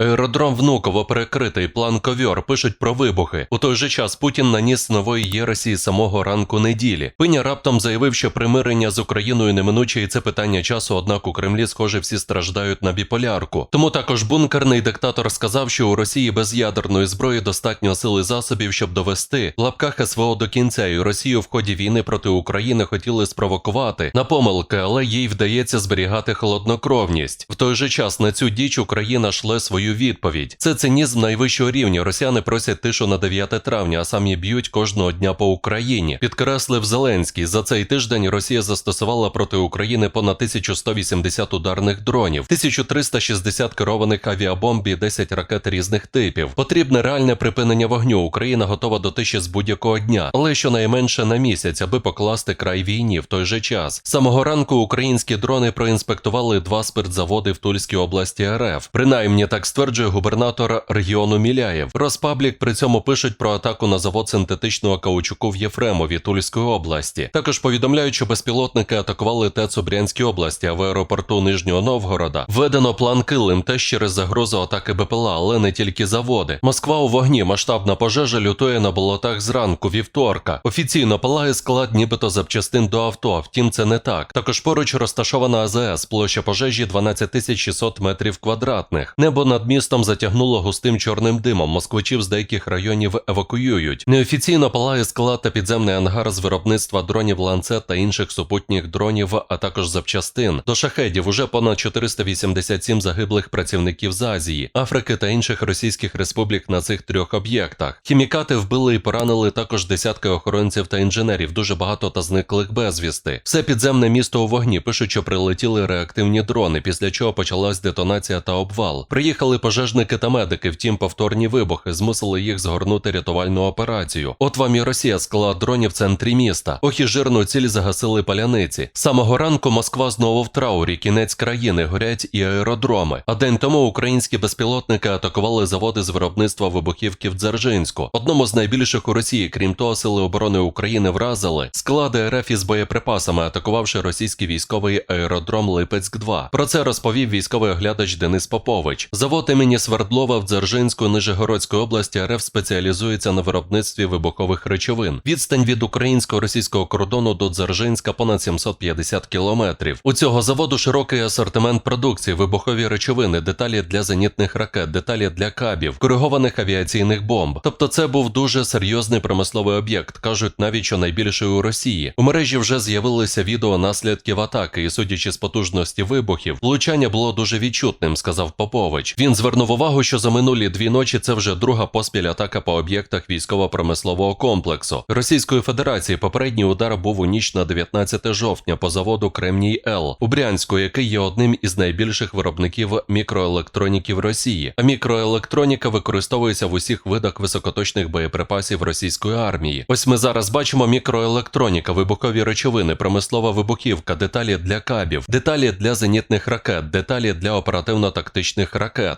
Аеродром Внуково перекритий, план ковьор пишуть про вибухи. У той же час Путін наніс нової єресі самого ранку неділі. Пиня раптом заявив, що примирення з Україною неминуче і це питання часу. Однак у Кремлі, схоже, всі страждають на біполярку. Тому також бункерний диктатор сказав, що у Росії без ядерної зброї достатньо сили засобів, щоб довести в лапках СВО до кінця. І Росію в ході війни проти України хотіли спровокувати на помилки, але їй вдається зберігати холоднокровність. В той же час на цю діч Україна шле свою відповідь. Це цинізм найвищого рівня. Росіяни просять тишу на 9 травня, а самі б'ють кожного дня по Україні. Підкреслив Зеленський. За цей тиждень Росія застосувала проти України понад 1180 ударних дронів, 1360 керованих авіабомб і 10 ракет різних типів. Потрібне реальне припинення вогню. Україна готова до тиші з будь-якого дня, але щонайменше на місяць, аби покласти край війні в той же час. Самого ранку українські дрони проінспектували два спиртзаводи в Тульській області РФ. Принаймні так стверджує губернатор регіону Міляєв. Роспаблік при цьому пишуть про атаку на завод синтетичного каучуку в Єфремові Тульської області. Також повідомляють, що безпілотники атакували ТЕЦ у Брянській області, а в аеропорту Нижнього Новгорода введено план Килим теж через загрозу атаки БПЛА, але не тільки заводи. Москва у вогні масштабна пожежа лютує на болотах зранку вівторка. Офіційно палає склад, нібито запчастин до авто. Втім, це не так. Також поруч розташована АЗС, площа пожежі 12 600 метрів квадратних. Небо над містом затягнуло густим чорним димом. Москвичів з деяких районів евакуюють. Неофіційно палає склад та підземний ангар з виробництва дронів ланцет та інших супутніх дронів, а також запчастин. До шахедів уже понад 487 загиблих працівників з Азії, Африки та інших російських республік на цих трьох об'єктах. Хімікати вбили і поранили також десятки охоронців та інженерів. Дуже багато та зниклих безвісти. Все підземне місто у вогні пишуть, що прилетіли реактивні дрони, після чого почалась детонація та обвал. Приїхали пожежники та медики. Втім, повторні вибухи змусили їх згорнути рятувальну операцію. От вам і Росія склала дронів в центрі міста. Ох і жирну ціль загасили паляниці. Самого ранку Москва знову в траурі, кінець країни, горять і аеродроми. А день тому українські безпілотники атакували заводи з виробництва вибухівки в Дзержинську, одному з найбільших у Росії. Крім того, сили оборони України вразили склади РФ із боєприпасами, атакувавши російський військовий аеродром Липецьк 2 Про це розповів військовий оглядач Денис Попович. Завод імені Свердлова в Дзержинську Нижегородської області РФ спеціалізується на виробництві вибухових речовин. Відстань від українсько-російського кордону до Дзержинська понад 750 кілометрів. У цього заводу широкий асортимент продукції, вибухові речовини, деталі для зенітних ракет, деталі для кабів, коригованих авіаційних бомб. Тобто, це був дуже серйозний промисловий об'єкт. кажуть, навіть що найбільший у Росії. У мережі вже з'явилися відео наслідків атаки, і судячи з потужності вибухів, влучання було дуже відчутним, сказав Попович. Він звернув увагу, що за минулі дві ночі це вже друга поспіль атака по об'єктах військово-промислового комплексу Російської Федерації. Попередній удар був у ніч на 19 жовтня по заводу Кремній Л у Брянську, який є одним із найбільших виробників мікроелектроніки в Росії. А мікроелектроніка використовується в усіх видах високоточних боєприпасів російської армії. Ось ми зараз бачимо мікроелектроніка, вибухові речовини, промислова вибухівка, деталі для кабів, деталі для зенітних ракет, деталі для оперативно-тактичних ракет.